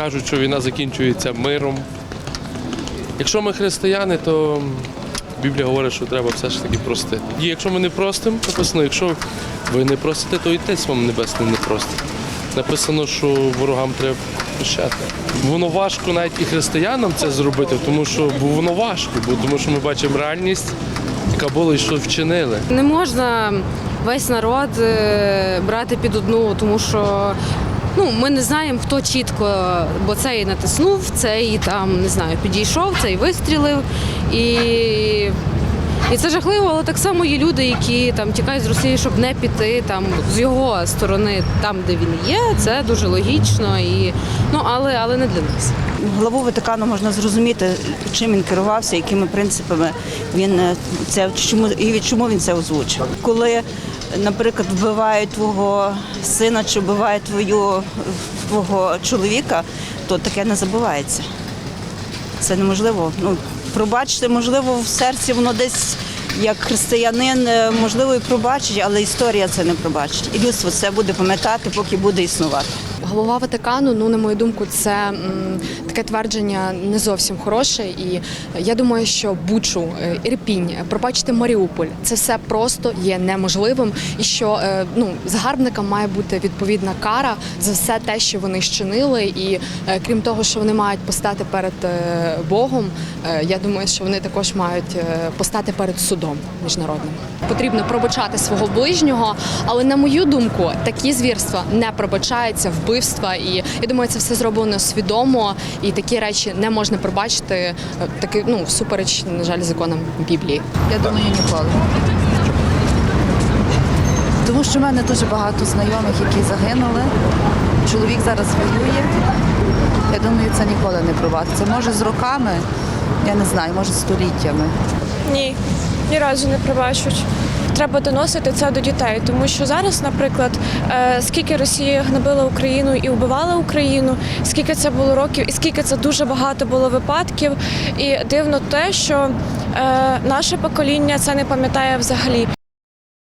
кажуть, що війна закінчується миром. Якщо ми християни, то Біблія говорить, що треба все ж таки простити. І якщо ми не простимо, написано, якщо ви не простите, то і Отець вам небесний не простить. Написано, що ворогам треба прощати. Воно важко навіть і християнам це зробити, тому що бо воно важко, бо тому що ми бачимо реальність, яка була і що вчинили. Не можна весь народ е, брати під одну, тому що ну, ми не знаємо, хто чітко, бо цей натиснув, цей там не знаю, підійшов, цей вистрілив. І, і це жахливо, але так само є люди, які там тікають з Росії, щоб не піти там з його сторони, там де він є. Це дуже логічно і ну але, але не для нас. Главу Ватикану можна зрозуміти, чим він керувався, якими принципами він е, це чому і чому він це озвучив. Коли, наприклад, вбивають твого сина чи вбивають твою твого чоловіка, то таке не забувається. Це неможливо. Ну пробачити, можливо, в серці воно десь. Як християнин, е, можливо, і пробачить, але історія це не пробачить. І людство це буде пам'ятати, поки буде існувати. Голова Ватикану, ну на мою думку, це таке твердження не зовсім хороше. І я думаю, що Бучу, е, Ірпінь, е, пробачити Маріуполь, це все просто є неможливим. І що е, ну загарбникам має бути відповідна кара за все те, що вони щинили. І крім того, що вони мають постати перед Богом, я думаю, що вони також мають постати перед судом міжнародним. Потрібно пробачати свого ближнього, але на мою думку, такі звірства не пробачаються, вбивства. І я думаю, це все зроблено свідомо, і такі речі не можна пробачити. е, Таки ну всупереч, на жаль, законам Біблії. Я думаю, ніколи. Тому що в мене дуже багато знайомих, які загинули. Чоловік зараз воює. Я думаю, це ніколи не пробачиться. Може з роками, я не знаю, може століттями. Ні, ні разу не пробачать. Треба доносити це до дітей, тому що зараз, наприклад, е, скільки Росія гнобила Україну і вбивала Україну, скільки це було років, і скільки це дуже багато було випадків. І дивно те, що е, наше покоління це не пам'ятає взагалі.